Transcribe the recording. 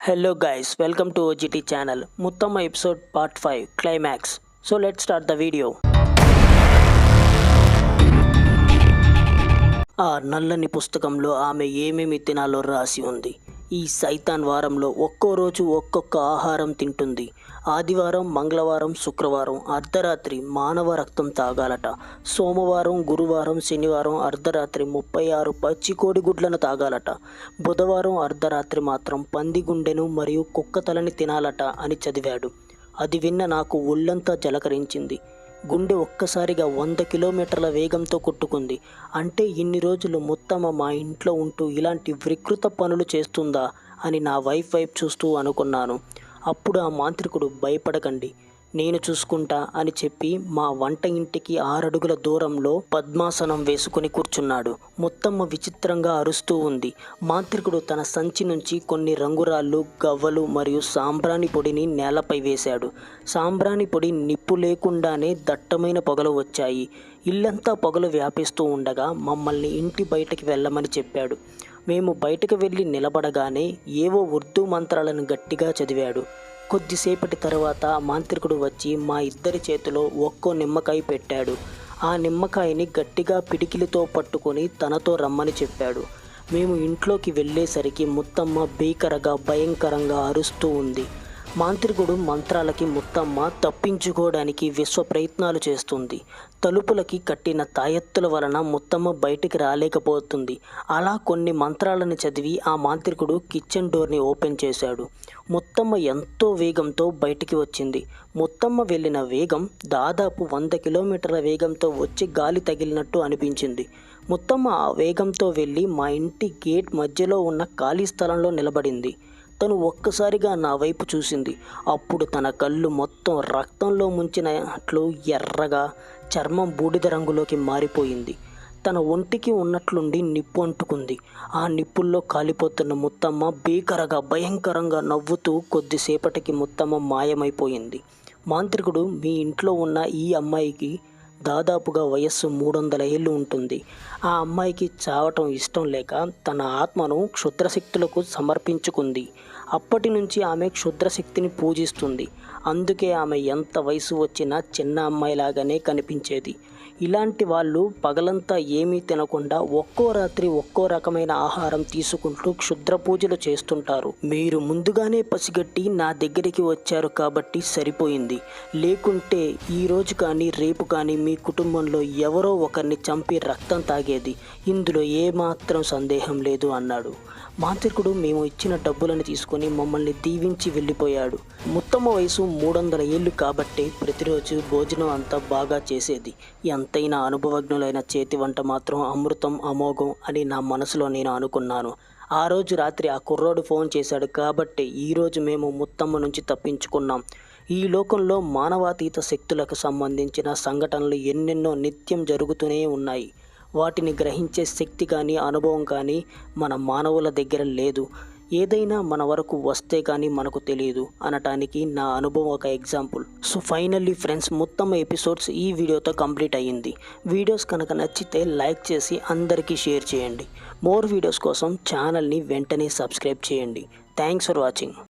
Hello guys welcome to OGT channel మొత్తం episode part five climax so let start the video ఆ నల్లని పుస్తకంలో ఆమె ఏమేమి తినాలో రాసి ఉంది. ఈ సైతాన్ వారంలో ఒక్కో రోజు ఒక్కొక్క ఆహారం తింటుంది. ఆదివారం మంగళవారం శుక్రవారం అర్ధరాత్రి మానవ రక్తం తాగాలట. సోమవారం గురువారం శనివారం అర్ధరాత్రి ముప్పై ఆరు పచ్చి కోడిగుడ్లను తాగాలట. బుధవారం అర్ధరాత్రి మాత్రం పంది గుండెను మరియు కుక్క తలని తినాలట అని చదివాడు. అది విన్న నాకు ఒళ్ళంతా జలకరించింది. గుండె ఒక్కసారిగా వంద కిలోమీటర్ల వేగంతో కొట్టుకుంది. అంటే ఇన్ని రోజులు మొత్తం మా ఇంట్లో ఉంటూ ఇలాంటి వికృత పనులు చేస్తుందా అని నా వైఫ్ వైపు చూస్తూ అనుకున్నాను. అప్పుడు ఆ మాంత్రికుడు భయపడకండి. నేను చూసుకుంటా అని చెప్పి మా వంట ఇంటికి ఆరడుగుల దూరంలో పద్మాసనం వేసుకుని కూర్చున్నాడు. మొత్తమ్మ విచిత్రంగా అరుస్తూ ఉంది. మాంత్రికుడు తన సంచి నుంచి కొన్ని రంగురాళ్ళు గవ్వలు మరియు సాంబ్రాణి పొడిని నేలపై వేశాడు. సాంబ్రాణి పొడి నిప్పు లేకుండానే దట్టమైన పొగలు వచ్చాయి. ఇల్లంతా పొగలు వ్యాపిస్తూ ఉండగా మమ్మల్ని ఇంటి బయటకి వెళ్ళమని చెప్పాడు. మేము బయటకు వెళ్ళి నిలబడగానే ఏవో ఉర్దూ మంత్రాలను గట్టిగా చదివాడు. కొద్దిసేపటి తర్వాత మాంత్రికుడు వచ్చి మా ఇద్దరి చేతిలో ఒక్కో నిమ్మకాయ పెట్టాడు. ఆ నిమ్మకాయని గట్టిగా పిడికిలితో పట్టుకొని తనతో రమ్మని చెప్పాడు. మేము ఇంట్లోకి వెళ్ళేసరికి ముత్తమ్మ భీకరగా భయంకరంగా అరుస్తూ ఉంది. మాంత్రికుడు మంత్రాలకి ముత్తమ్మ తప్పించుకోవడానికి విశ్వ ప్రయత్నాలు చేస్తుంది. తలుపులకి కట్టిన తాయెత్తుల వలన ముత్తమ్మ బయటికి రాలేకపోతుంది. అలా కొన్ని మంత్రాలను చదివి ఆ మాంత్రికుడు కిచెన్ డోర్ని ఓపెన్ చేశాడు. ముత్తమ్మ ఎంతో వేగంతో బయటికి వచ్చింది. ముత్తమ్మ వెళ్ళిన వేగం దాదాపు వంద కిలోమీటర్ల వేగంతో వచ్చి గాలి తగిలినట్టు అనిపించింది. ముత్తమ్మ ఆ వేగంతో వెళ్ళి మా ఇంటి గేట్ మధ్యలో ఉన్న ఖాళీ స్థలంలో నిలబడింది. తను ఒక్కసారిగా నా వైపు చూసింది. అప్పుడు తన కళ్ళు మొత్తం రక్తంలో ముంచినట్లు ఎర్రగా చర్మం బూడిద రంగులోకి మారిపోయింది. తన ఒంటికి ఉన్నట్లుండి నిప్పు అంటుకుంది. ఆ నిప్పుల్లో కాలిపోతున్న ముత్తమ్మ భీకరగా భయంకరంగా నవ్వుతూ కొద్దిసేపటికి ముత్తమ్మ మాయమైపోయింది. మాంత్రికుడు మీ ఇంట్లో ఉన్న ఈ అమ్మాయికి దాదాపుగా వయస్సు మూడు వందల ఏళ్ళు ఉంటుంది. ఆ అమ్మాయికి చావటం ఇష్టం లేక తన ఆత్మను క్షుద్రశక్తులకు సమర్పించుకుంది. అప్పటి నుంచి ఆమె క్షుద్రశక్తిని పూజిస్తుంది. అందుకే ఆమె ఎంత వయసు వచ్చినా చిన్న అమ్మాయిలాగానే కనిపించేది. ఇలాంటి వాళ్ళు పగలంతా ఏమీ తినకుండా ఒక్కో రాత్రి ఒక్కో రకమైన ఆహారం తీసుకుంటూ క్షుద్ర పూజలు చేస్తుంటారు. మీరు ముందుగానే పసిగట్టి నా దగ్గరికి వచ్చారు కాబట్టి సరిపోయింది. లేకుంటే ఈ రోజు కానీ రేపు కానీ మీ కుటుంబంలో ఎవరో ఒకరిని చంపి రక్తం తాగేది. ఇందులో ఏమాత్రం సందేహం లేదు అన్నాడు. మాంత్రికుడు మేము ఇచ్చిన డబ్బులను తీసుకొని మమ్మల్ని దీవించి వెళ్ళిపోయాడు. ముత్తమ్మ వయసు మూడు వందల ఏళ్ళు కాబట్టి ప్రతిరోజు భోజనం అంతా బాగా చేసేది. ఎంత ఎంతైనా అనుభవజ్ఞులైన చేతి వంట మాత్రం అమృతం అమోఘం అని నా మనసులో నేను అనుకున్నాను. ఆ రోజు రాత్రి ఆ కుర్రోడు ఫోన్ చేశాడు కాబట్టి ఈరోజు మేము ముత్తమ్మ నుంచి తప్పించుకున్నాం. ఈ లోకంలో మానవాతీత శక్తులకు సంబంధించిన సంఘటనలు ఎన్నెన్నో నిత్యం జరుగుతూనే ఉన్నాయి. వాటిని గ్రహించే శక్తి కానీ అనుభవం కానీ మన మానవుల దగ్గర లేదు. ఏదైనా మన వరకు వస్తే కానీ మనకు తెలియదు అనటానికి నా అనుభవం ఒక ఎగ్జాంపుల్. సో ఫైనల్లీ ఫ్రెండ్స్ మొత్తం ఎపిసోడ్స్ ఈ వీడియోతో కంప్లీట్ అయ్యింది. వీడియోస్ కనుక నచ్చితే లైక్ చేసి అందరికీ షేర్ చేయండి. మోర్ వీడియోస్ కోసం ఛానల్ని వెంటనే సబ్స్క్రైబ్ చేయండి. Thanks for watching.